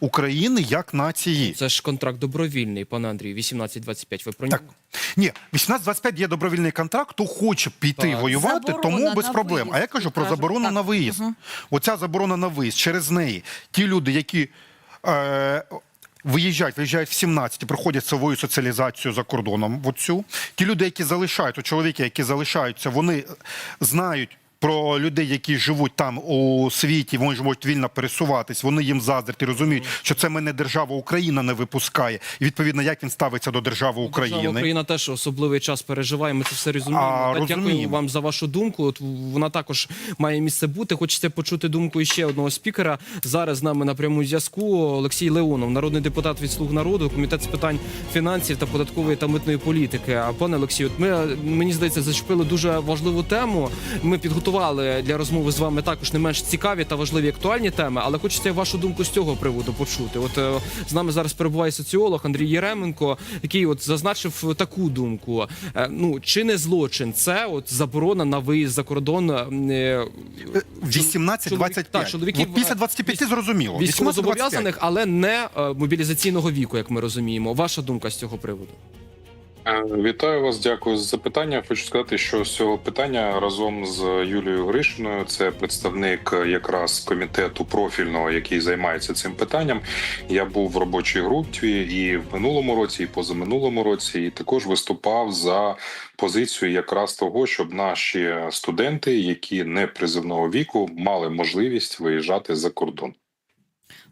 України як нації. Це ж контракт добровільний, пане Андрію, 18-25. Ви про Так. Ні, 18-25 є добровільний контракт, хто хоче піти Так. воювати, Заборона тому без проблем. виїзд, А я кажу про заборону так. на виїзд. Оця заборона на виїзд, через неї ті люди, які е, виїжджають, виїжджають в 17 проходять свою соціалізацію за кордоном, в оцю. ті люди, які залишають, чоловіки, які залишаються, вони знають. Про людей, які живуть там у світі, вони ж можуть вільно пересуватись, вони їм заздрять і розуміють, що це мене держава Україна не випускає. І відповідно, як він ставиться до держави України. Держава Україна теж особливий час переживає. Ми це все розуміємо. А, Та Дякую вам за вашу думку. От вона також має місце бути. Хочеться почути думку іще одного спікера. Зараз з нами на прямому зв'язку Олексій Леонов, народний депутат від слуг народу, комітет з питань фінансів та податкової та митної політики. А пане Олексію, от ми мені здається, зачепили дуже важливу тему. Ми підготували для розмови з вами також не менш цікаві та важливі актуальні теми, але хочеться вашу думку з цього приводу почути. От е, з нами зараз перебуває соціолог Андрій Єременко, який от зазначив таку думку: Е, ну чи не злочин це от заборона на виїзд за кордон е, 18-25. так, чоловіків, От після 25 зрозуміло. військовозобов'язаних, але не е, мобілізаційного віку, як ми розуміємо. Ваша думка з цього приводу? Е, Вітаю вас, дякую за запитання. Хочу сказати, що з цього питання разом з Юлією Гришиною, це представник якраз комітету профільного, який займається цим питанням. Я був в робочій групі і в минулому році, і позаминулому році, і також виступав за позицію якраз того, щоб наші студенти, які не призивного віку, мали можливість виїжджати за кордон.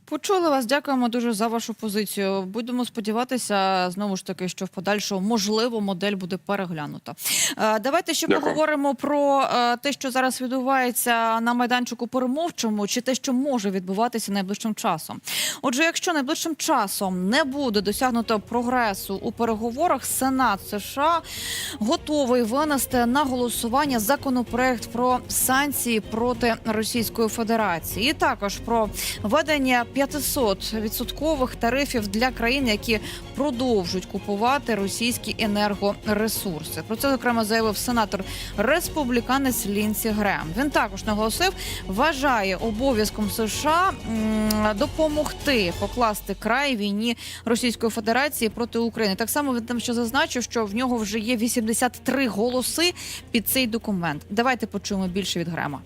Почули вас. Дякуємо дуже за вашу позицію. Будемо сподіватися, знову ж таки, що в подальшому можливо модель буде переглянута. Е, Давайте ще Дякую. поговоримо про е, те, що зараз відбувається на майданчику перемовчому, чи те, що може відбуватися найближчим часом. Отже, якщо найближчим часом не буде досягнуто прогресу у переговорах, Сенат США готовий винести на голосування законопроект про санкції проти Російської Федерації, і також про введення 500 відсоткових тарифів для країн, які продовжують купувати російські енергоресурси. Про це зокрема заявив сенатор республіканець Лінсі Грем. Він також наголосив, вважає обов'язком США допомогти покласти край війні Російської Федерації проти України. Так само він там ще зазначив, що в нього вже є 83 голоси під цей документ. Давайте почуємо більше від Грема.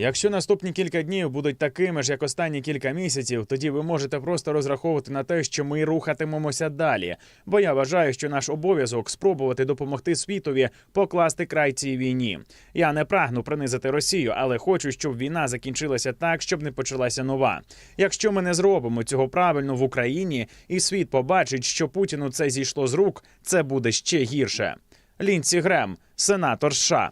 Якщо наступні кілька днів будуть такими ж, як останні кілька місяців, тоді ви можете просто розраховувати на те, що ми рухатимемося далі. Бо я вважаю, що наш обов'язок спробувати допомогти світові покласти край цій війні. Я не прагну принизити Росію, але хочу, щоб війна закінчилася так, щоб не почалася нова. Якщо ми не зробимо цього правильно в Україні, і світ побачить, що Путіну це зійшло з рук, це буде ще гірше. Лінсі Грем, сенатор США.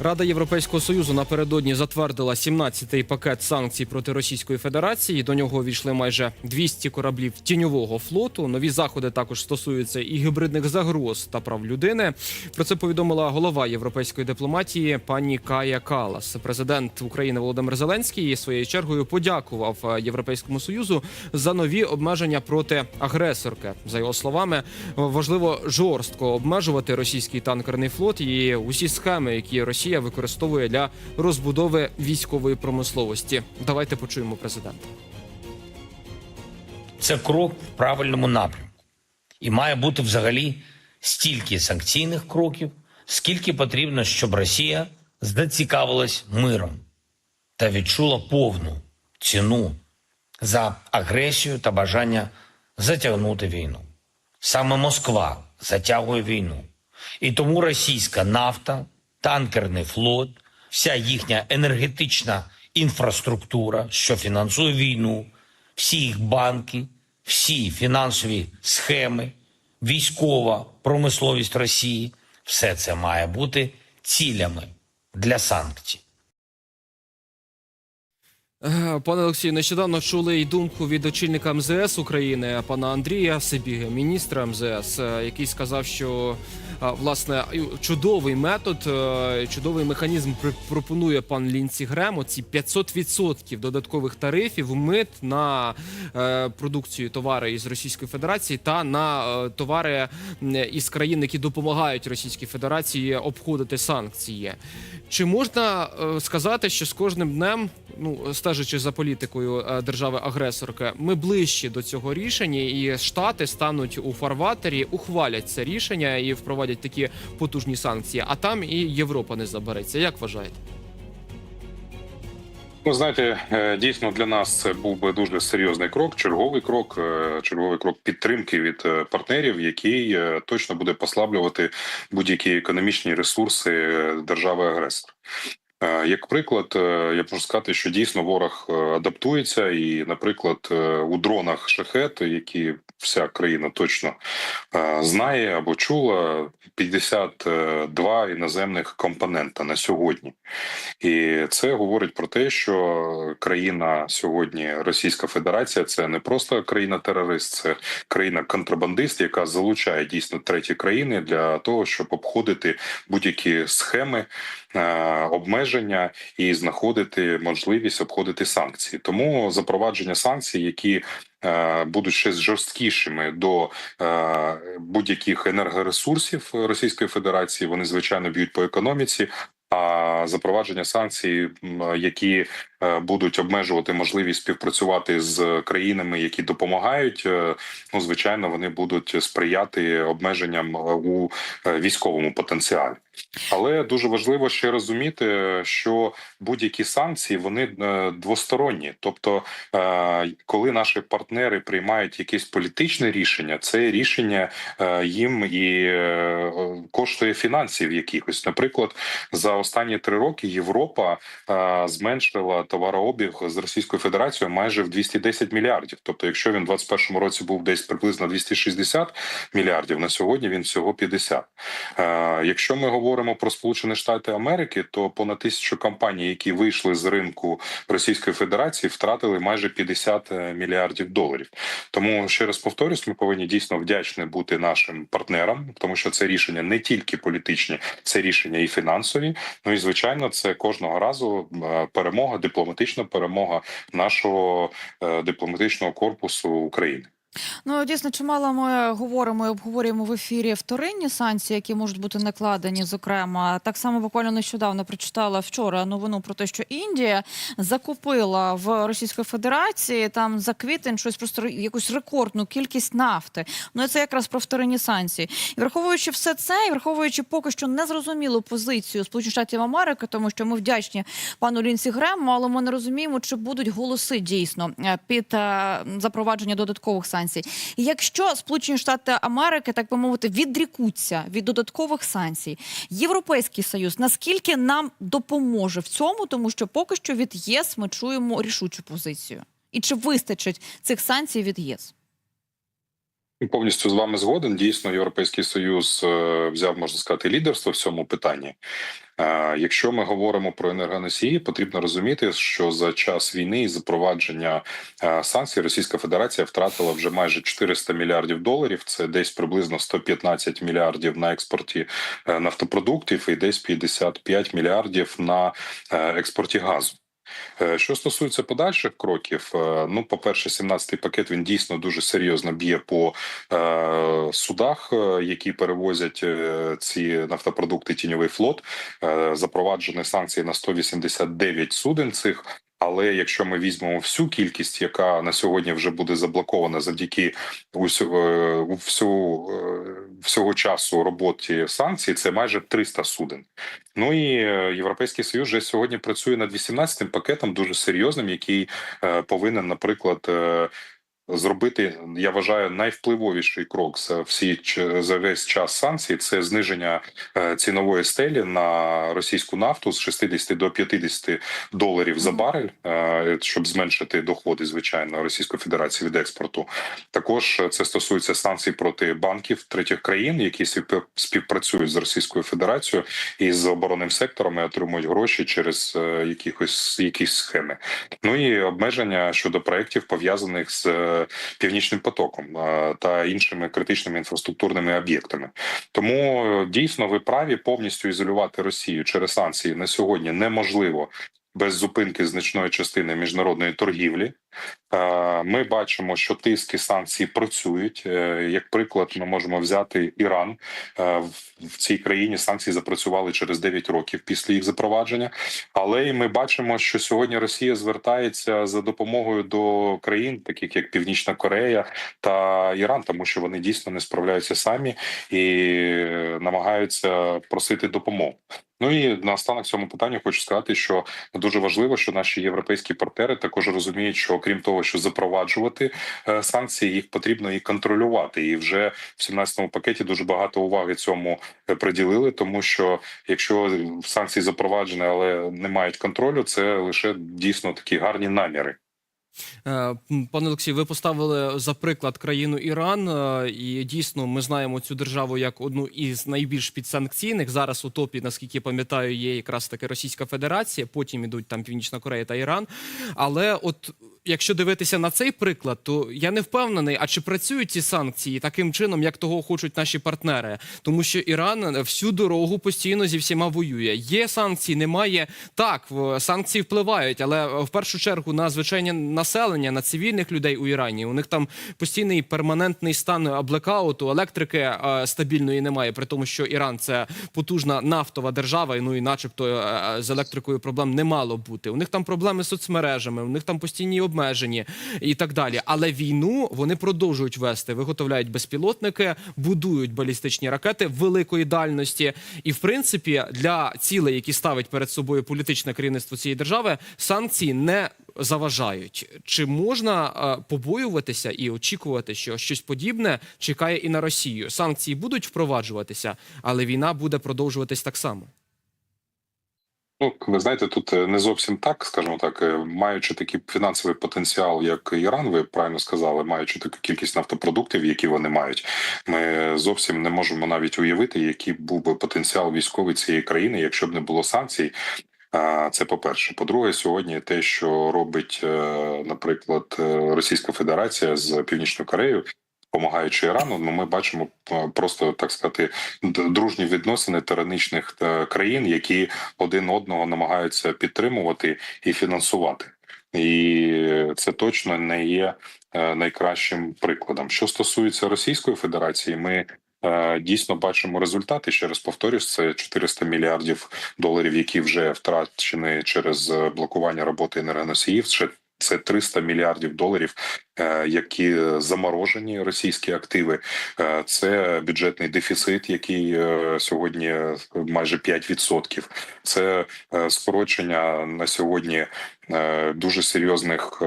Рада Європейського союзу напередодні затвердила 17-й пакет санкцій проти Російської Федерації. До нього увійшли майже 200 кораблів тіньового флоту. Нові заходи також стосуються і гібридних загроз та прав людини. Про це повідомила голова європейської дипломатії пані Кая Калас. Президент України Володимир Зеленський своєю чергою подякував е, Європейському союзу за нові обмеження проти агресорки. За його словами, важливо жорстко обмежувати російський танкерний флот і усі схеми, які Росія використовує для розбудови військової промисловості. Давайте почуємо президента. Це крок в правильному напрямку. І має бути взагалі стільки санкційних кроків, скільки потрібно, щоб Росія зацікавилась миром та відчула повну ціну за агресію та бажання затягнути війну. Саме Москва затягує війну. І тому російська нафта, танкерний флот, вся їхня енергетична інфраструктура, що фінансує війну, всі їх банки, всі фінансові схеми, військова промисловість Росії все це має бути цілями для санкцій. Пане Олексію, нещодавно чули й думку від очільника МЗС України, пана Андрія Сибіги, міністра МЗС, е, який сказав, що е, власне чудовий метод, е, чудовий механізм пропонує пан Лінці Грем. Оці 500% додаткових тарифів мит на продукцію товари із Російської Федерації та на товари із країн, які допомагають Російській Федерації обходити санкції. Чи можна сказати, що з кожним днем, ну стежачи за політикою е, держави-агресорки, ми ближчі до цього рішення, і штати стануть у фарватері, ухвалять це рішення і впровадять такі потужні санкції, а там і Європа не забереться. Як вважаєте? Ну, знаєте, е, дійсно для нас це був би дуже серйозний крок, черговий крок, е, черговий крок підтримки від партнерів, який точно буде послаблювати будь-які економічні ресурси держави-агресора. Е, Як приклад, е, я можу сказати, що дійсно ворог е, адаптується, і, наприклад, у дронах шахет, які вся країна точно знає або чула, 52 іноземних компонента на сьогодні. І це говорить про те, що країна сьогодні, Російська Федерація, це не просто країна-терорист, це країна-контрабандист, яка залучає дійсно треті країни для того, щоб обходити будь-які схеми е, обмеження і знаходити можливість обходити санкції. Тому запровадження санкцій, які е, будуть ще жорсткішими до е, будь-яких енергоресурсів Російської Федерації, вони звичайно б'ють по економіці. А запровадження санкцій, які будуть обмежувати можливість співпрацювати з країнами, які допомагають, е, ну звичайно, вони будуть сприяти обмеженням е, у е, військовому потенціалі. Але дуже важливо ще розуміти, що будь-які санкції вони е, двосторонні. Тобто, е, коли наші партнери приймають якесь політичне рішення, це рішення е, їм і е, коштує фінансів якихось. Наприклад, за останні три роки Європа е, зменшила товарообіг з Російською Федерацією майже в 210 мільярдів. Тобто, якщо він в 2021 році був десь приблизно 260 мільярдів, на сьогодні він всього 50. Е, Якщо ми говоримо про Сполучені Штати Америки, то понад тисячу компаній, які вийшли з ринку Російської Федерації, втратили майже 50 мільярдів доларів. Тому ще раз повторюсь, ми повинні дійсно вдячні бути нашим партнерам, тому що це рішення не тільки політичні, це рішення і фінансові. Ну і звичайно, це кожного разу е, перемога, дипломатична перемога нашого е, дипломатичного корпусу України. Ну дійсно, чимало ми говоримо і обговорюємо в ефірі вторинні санкції, які можуть бути накладені. Зокрема, так само буквально нещодавно прочитала вчора новину про те, що Індія закупила в Російської Федерації там за квітень щось просто якусь рекордну кількість нафти. Ну і це якраз про вторинні санкції. І враховуючи все це, і враховуючи поки що незрозумілу позицію Сполучених Штатів Америки, тому що ми вдячні пану Лінсі Грему, але ми не розуміємо, чи будуть голоси дійсно е, під е, запровадження додаткових санкцій. І Якщо Сполучені Штати Америки, так би мовити, відрікуться від додаткових санкцій, Європейський Союз наскільки нам допоможе в цьому, тому що поки що від ЄС ми чуємо рішучу позицію. І чи вистачить цих санкцій від ЄС? Повністю з вами згоден. Дійсно, європейський союз е, взяв, можна сказати, лідерство в цьому питанні. Е, Якщо ми говоримо про енергоносії, потрібно розуміти, що за час війни і запровадження е, санкцій Російська Федерація втратила вже майже 400 мільярдів доларів. Це десь приблизно 115 мільярдів на експорті нафтопродуктів і десь 55 мільярдів на експорті газу. Е, Що стосується подальших кроків, е, ну, по-перше, 17-й пакет він дійсно дуже серйозно б'є по е, судах, які перевозять ці нафтопродукти тіньовий флот. Запроваджені санкції на 189 суден цих. Але якщо ми візьмемо всю кількість, яка на сьогодні вже буде заблокована завдяки усю, е, всю, е, всього часу роботі санкцій, це майже 300 суден. Ну і е, Європейський Союз вже сьогодні працює над 18-м пакетом дуже серйозним, який повинен, наприклад. Зробити, я вважаю, найвпливовіший крок за всі за весь час санкцій це зниження е, цінової стелі на російську нафту з 60 до 50 доларів за барель, е, щоб зменшити доходи, звичайно, Російської Федерації від експорту. Також це стосується санкцій проти банків третіх країн, які спів- співпрацюють з Російською Федерацією і з оборонним сектором і отримують гроші через е, якихось якісь схеми. Ну і обмеження щодо проєктів пов'язаних з північним потоком та іншими критичними інфраструктурними об'єктами. Тому е, дійсно ви праві повністю ізолювати Росію через санкції на сьогодні неможливо. Без зупинки значної частини міжнародної торгівлі ми бачимо, що тиски санкцій працюють. Е, Як приклад, ми можемо взяти Іран Е, в- цій країні. Санкції запрацювали через 9 років після їх запровадження. Але і ми бачимо, що сьогодні Росія звертається за допомогою до країн, таких як Північна Корея та Іран, тому що вони дійсно не справляються самі і намагаються просити допомогу. Ну і наостанок цьому питанню хочу сказати, що дуже важливо, що наші європейські партнери також розуміють, що окрім того, що запроваджувати е, санкції, їх потрібно і контролювати. І вже в 17-му пакеті дуже багато уваги цьому е, приділили, тому що якщо санкції запроваджені, але не мають контролю, це лише дійсно такі гарні наміри. Е, Пане Олексій, ви поставили за приклад країну Іран, і дійсно ми знаємо цю державу як одну із найбільш підсанкційних. Зараз у топі, наскільки пам'ятаю, є якраз таки Російська Федерація. Потім ідуть там Північна Корея та Іран. Але от якщо дивитися на цей приклад, то я не впевнений, а чи працюють ці санкції таким чином, як того хочуть наші партнери, тому що Іран всю дорогу постійно зі всіма воює. Є санкції, немає так. Санкції впливають, але е, в першу чергу на звичайне населення, на цивільних людей у Ірані. У них там постійний перманентний стан е, блекауту, електрики е, стабільної немає. При тому, що Іран це потужна нафтова держава, і ну і начебто е, е, з електрикою проблем не мало бути. У них там проблеми з соцмережами, у них там постійні обмежені і так далі. Але війну вони продовжують вести, виготовляють безпілотники, будують балістичні ракети великої дальності. І в принципі, для цілей, які ставить перед собою політичне керівництво цієї держави, санкції не заважають. Чи можна е, побоюватися і очікувати, що щось подібне чекає і на Росію? Санкції будуть впроваджуватися, але війна буде продовжуватись так само. Ну, ви знаєте, тут е, не зовсім так, скажімо так, е, маючи такий фінансовий потенціал, як Іран, ви правильно сказали, маючи таку кількість нафтопродуктів, які вони мають, ми зовсім не можемо навіть уявити, який був би потенціал військовий цієї країни, якщо б не було санкцій. Це по-перше. По-друге, сьогодні те, що робить, е, наприклад, Російська Федерація з Північною Кореєю, допомагаючи Ірану, ну ми бачимо е, просто так сказати дружні відносини тиранічних е, країн, які один одного намагаються підтримувати і фінансувати. І це точно не є е, найкращим прикладом. Що стосується Російської Федерації, ми дійсно бачимо результати. Ще раз повторюсь, це 400 мільярдів доларів, які вже втрачені через блокування роботи енергоносіїв. Ще це 300 мільярдів доларів, е, які заморожені російські активи. Е, Це бюджетний дефіцит, який е, сьогодні майже 5%. Це скорочення на сьогодні дуже серйозних.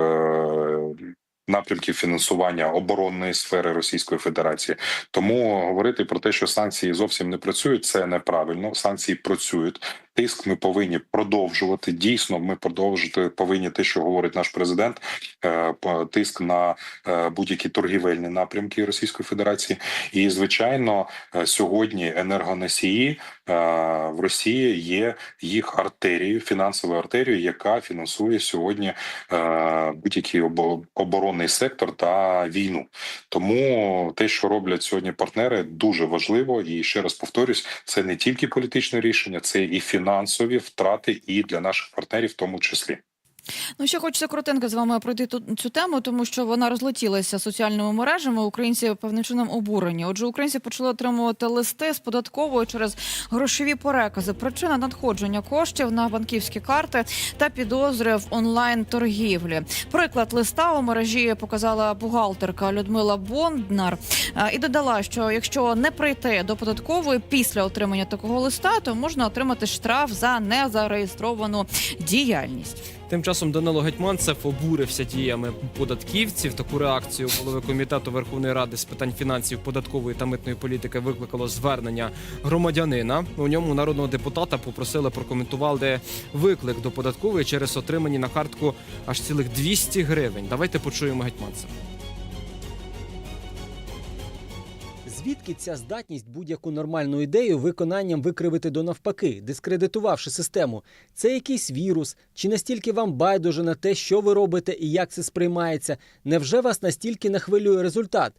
Напрямків фінансування оборонної сфери Російської Федерації, тому говорити про те, що санкції зовсім не працюють, це неправильно. Санкції працюють. Тиск ми повинні продовжувати. Дійсно, ми продовжувати повинні те, що говорить наш президент. е, Тиск на е, будь-які торгівельні напрямки Російської Федерації. І звичайно, е, сьогодні енергоносії в Росії є їх артерією, фінансовою артерією, яка фінансує сьогодні будь-який оборонний сектор та війну. Тому те, що роблять сьогодні партнери, дуже важливо. І ще раз повторюсь, це не тільки політичне рішення, це і фінансові втрати, і для наших партнерів, в тому числі. Ну, ще хочеться коротенько з вами пройти ту, цю тему, тому що вона розлетілася соціальними мережами. Українці певним чином обурені. Отже, українці почали отримувати листи з податковою через грошові перекази. Причина надходження коштів на банківські карти та підозри в онлайн торгівлі. Приклад листа у мережі показала бухгалтерка Людмила Бонднар Е, і додала, що якщо не прийти до податкової після отримання такого листа, то можна отримати штраф за незареєстровану діяльність. Тим часом Данило Гетьманцев обурився діями податківців. Таку реакцію голови комітету Верховної Ради з питань фінансів, податкової та митної політики викликало звернення громадянина. У ньому народного депутата попросили прокоментували виклик до податкової через отримані на картку аж цілих 200 гривень. Давайте почуємо Гетьманцева. Звідки ця здатність будь-яку нормальну ідею виконанням викривити до навпаки, дискредитувавши систему? Це якийсь вірус? Чи настільки вам байдуже на те, що ви робите і як це сприймається? Невже вас настільки нахвилює результат?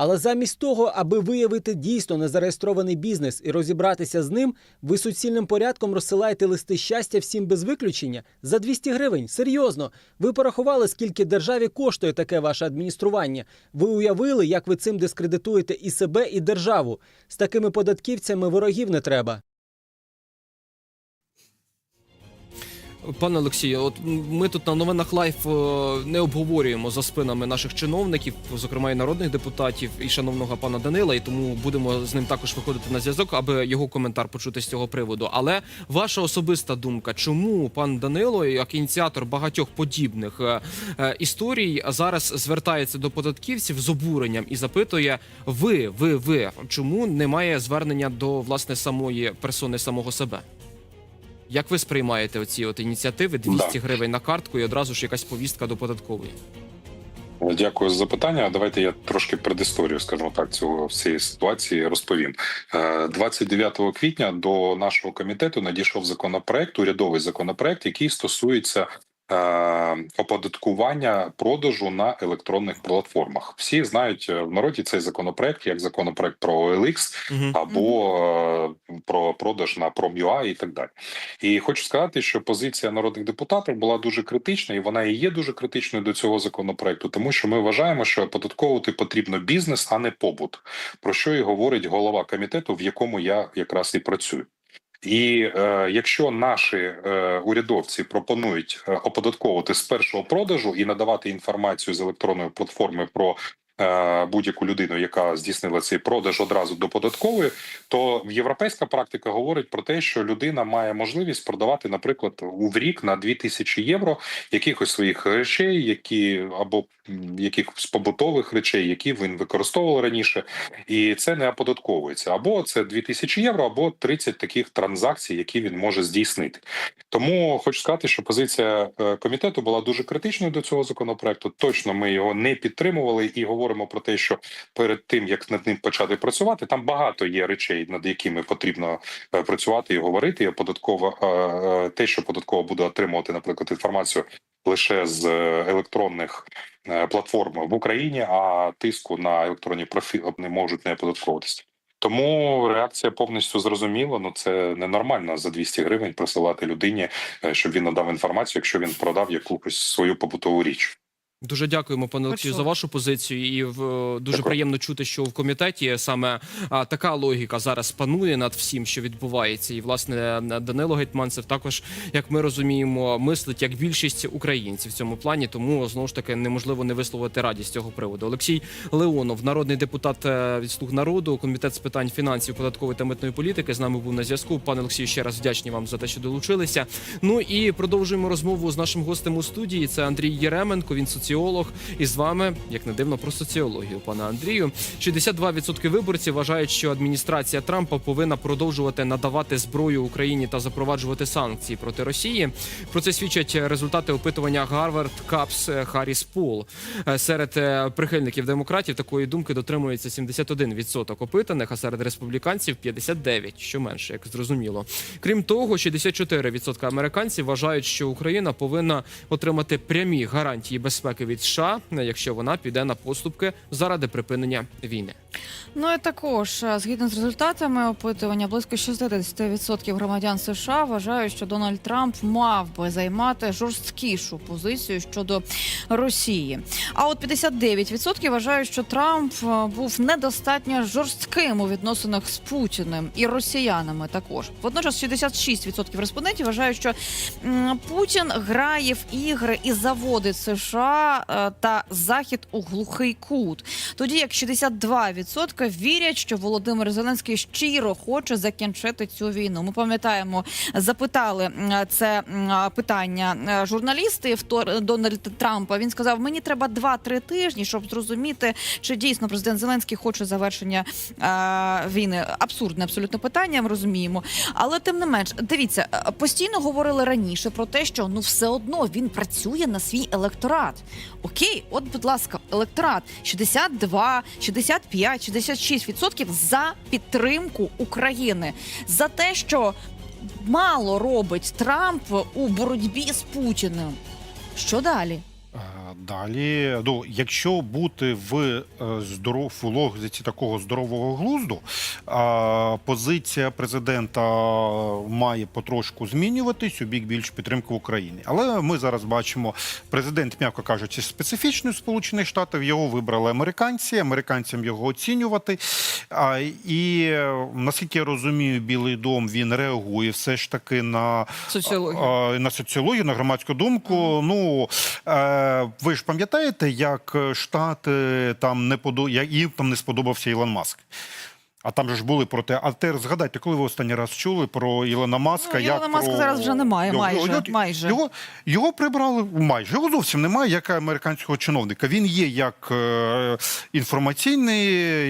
Але замість того, аби виявити дійсно незареєстрований бізнес і розібратися з ним, ви суцільним порядком розсилаєте листи щастя всім без виключення за 200 гривень. Серйозно, ви порахували, скільки державі коштує таке ваше адміністрування. Ви уявили, як ви цим дискредитуєте і себе, і державу. З такими податківцями ворогів не треба. Пане Олексію, от ми тут на новинах Лайф е, не обговорюємо за спинами наших чиновників, зокрема і народних депутатів, і шановного пана Данила, і тому будемо з ним також виходити на зв'язок, аби його коментар почути з цього приводу. Але ваша особиста думка, чому пан Данило, як ініціатор багатьох подібних е, е, історій, зараз звертається до податківців з обуренням і запитує: ви, ви, ви, чому немає звернення до власне самої персони самого себе? Як ви сприймаєте оці от ініціативи 200 Да. гривень на картку і одразу ж якась повістка до податкової? Дякую за запитання. Давайте я трошки предісторію, скажімо так, цього всієї ситуації розповім. Е, 29 квітня до нашого комітету надійшов законопроект, урядовий законопроект, який стосується. Е, Оподаткування продажу на електронних платформах. Всі знають е, в народі цей законопроект як законопроект про OLX Угу. або е, про продаж на Prom.ua і так далі. І хочу сказати, що позиція народних депутатів була дуже критична, і вона і є дуже критичною до цього законопроекту, тому що ми вважаємо, що оподатковувати потрібно бізнес, а не побут. Про що і говорить голова комітету, в якому я якраз і працюю. І е, якщо наші е, урядовці пропонують е, оподатковувати з першого продажу і надавати інформацію з електронної платформи про будь-яку людину, яка здійснила цей продаж одразу до податкової, то європейська практика говорить про те, що людина має можливість продавати, наприклад, в рік на 2000 євро якихось своїх речей, які або якихось побутових речей, які він використовував раніше, і це не оподатковується. Або це 2000 євро, або 30 таких транзакцій, які він може здійснити. Тому хочу сказати, що позиція е, комітету була дуже критичною до цього законопроекту. Точно ми його не підтримували і говоримо про те, що перед тим як над ним почати працювати, там багато є речей, над якими потрібно е, працювати і говорити. І податково е, е, те, що податково буде отримувати, наприклад, інформацію лише з електронних платформ в Україні, а тиску на електронні профілі не можуть не оподатковуватися. Тому реакція повністю зрозуміла. Ну це ненормально за 200 гривень присилати людині, щоб він надав інформацію, якщо він продав якусь свою побутову річ. Дуже дякуємо, пане Олексію, за вашу позицію. І в е, дуже приємно чути, що в комітеті саме а, така логіка зараз панує над всім, що відбувається. І власне Данило Гетьманцев також, як ми розуміємо, мислить як більшість українців в цьому плані. Тому знову ж таки неможливо не висловити радість з цього приводу. Олексій Леонов, народний депутат е, від слуг народу, комітет з питань фінансів, податкової та митної політики. З нами був на зв'язку. Пане Олексію, ще раз вдячні вам за те, що долучилися. Ну і продовжуємо розмову з нашим гостем у студії. Це Андрій Єременко. Він соціолог. І з вами, як не дивно, про соціологію. Пане Андрію, 62% виборців вважають, що адміністрація Трампа повинна продовжувати надавати зброю Україні та запроваджувати санкції проти Росії. Про це свідчать результати опитування Гарвард Капс Харріс Пол. Е, Серед е, прихильників демократів такої думки дотримується 71% опитаних, а серед республіканців 59%, що менше, як зрозуміло. Крім того, 64% американців вважають, що Україна повинна отримати прямі гарантії безпеки від США, якщо вона піде на поступки заради припинення війни. Ну і також, е, згідно з результатами опитування, близько 60% громадян США вважають, що Дональд Трамп мав би займати жорсткішу позицію щодо Росії. А от 59% вважають, що Трамп е, був недостатньо жорстким у відносинах з Путіним і росіянами. Також водночас 66% респондентів вважають, що Путін грає в ігри і заводить США Е, та Захід у глухий кут. Тоді як 62% вірять, що Володимир Зеленський щиро хоче закінчити цю війну. Ми пам'ятаємо, запитали це питання е, журналісти в Дональда Трампа. Він сказав: мені треба 2-3 тижні, щоб зрозуміти, чи дійсно президент Зеленський хоче завершення е, війни. Абсурдне абсолютно питання. Ми розуміємо. Але тим не менш, дивіться, постійно говорили раніше про те, що ну все одно він працює на свій електорат. Окей, от, будь ласка, електорат 62, 65, 66 відсотків за підтримку України за те, що мало робить Трамп у боротьбі з Путіним. Що далі? Далі, ну, якщо бути в е, здоров, в логіці такого здорового глузду, позиція президента має потрошку змінюватись у бік більш підтримки України. Але ми зараз бачимо, президент, м'яко кажучи, специфічний Сполучених Штатів. Його вибрали американці, американцям його оцінювати. І наскільки я розумію, Білий дом він реагує все ж таки на Соціологію. на соціологію, на громадську думку. Ну е, ви ж пам'ятаєте, як штати там не подо... їм там не сподобався Ілон Маск. А там же ж були проти. А тепер згадайте, коли ви останній раз чули про Ілона Маска? Ну, як Ілона Маска про... зараз вже немає, Його- майже, його, майже. Його, його прибрали майже. Його зовсім немає як американського чиновника. Він є як е, інформаційний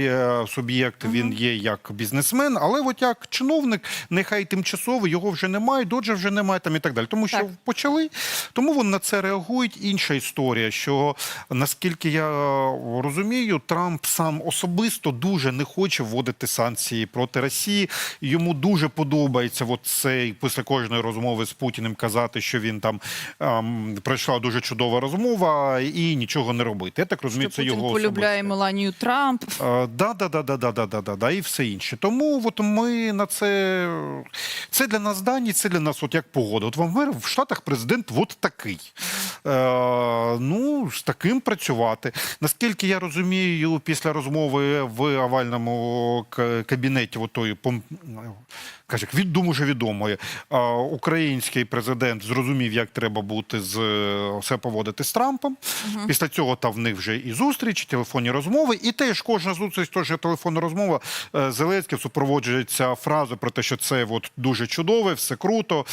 е, суб'єкт, він є як бізнесмен, але от як чиновник, нехай тимчасово його вже немає, доджа вже немає там і так далі. Тому що Так. почали, тому вони на це реагують. Інша історія, що наскільки я розумію, Трамп сам особисто дуже не хоче вводити санкції проти Росії. Йому дуже подобається от цей після кожної розмови з Путіним казати, що він там ем, пройшла дуже чудова розмова і нічого не робити. Я так розумію, Що це Путін його полюбляє особисте. Меланію Трамп. Е, Да, да, да, да, да, да, да, да, да, і все інше. Тому от ми на це це для нас дані, це для нас от як погода. От в Амер в Штатах президент от такий. Е, ну, з таким працювати. Наскільки я розумію, після розмови в овальному кабінеті, от тої пом- каже, від дуже відомої, український президент зрозумів, як треба бути з все поводити з Трампом. Після цього та в них вже і зустріч, і телефонні розмови. І теж кожна зустріч, теж телефонна розмова. е, Зеленський супроводжується фразою про те, що це от дуже чудове, все круто,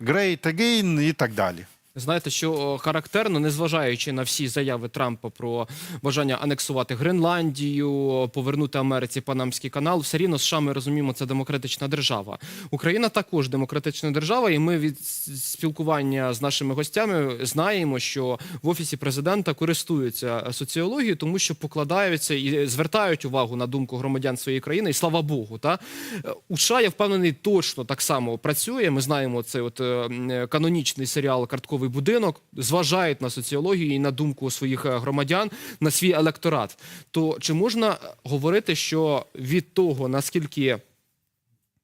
great again і так далі. Знаєте, що характерно, незважаючи на всі заяви Трампа про бажання анексувати Гренландію, повернути Америці Панамський канал, все рівно США ми розуміємо, це демократична держава. Україна також демократична держава, і ми від спілкування з нашими гостями знаємо, що в офісі президента користуються соціологією, тому що покладаються і звертають увагу на думку громадян своєї країни. І слава Богу, та у США, я впевнений, точно так само працює. Ми знаємо цей от е, канонічний серіал Картковий будинок. Зважають на соціологію і на думку своїх е, громадян на свій електорат. То чи можна говорити, що від того наскільки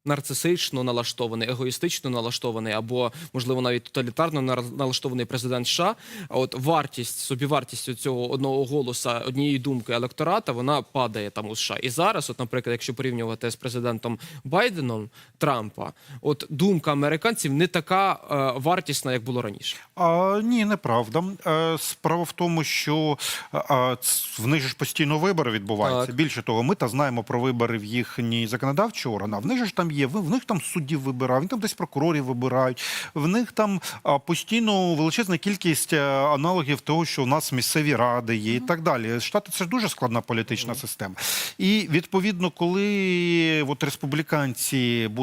нарцисично налаштований, егоїстично налаштований, або можливо навіть тоталітарно налаштований президент США, а от вартість, собівартість цього одного голоса, однієї думки електората, вона падає там у США. І зараз, от, наприклад, якщо порівнювати з президентом Байденом Трампа, от думка американців не така е, вартісна, як було раніше. А, ні, неправда. Е, Справа в тому, що а, в них ж постійно вибори відбуваються. Так. Більше того, ми та знаємо про вибори в їхній законодавчі органи. а В них ж там є. В них там суддів вибирають, він там десь прокурорів вибирають. В них там постійно величезна кількість е, аналогів того, що у нас місцеві ради є, і так далі. Штати це ж дуже складна політична система. І відповідно, коли от республіканці будуть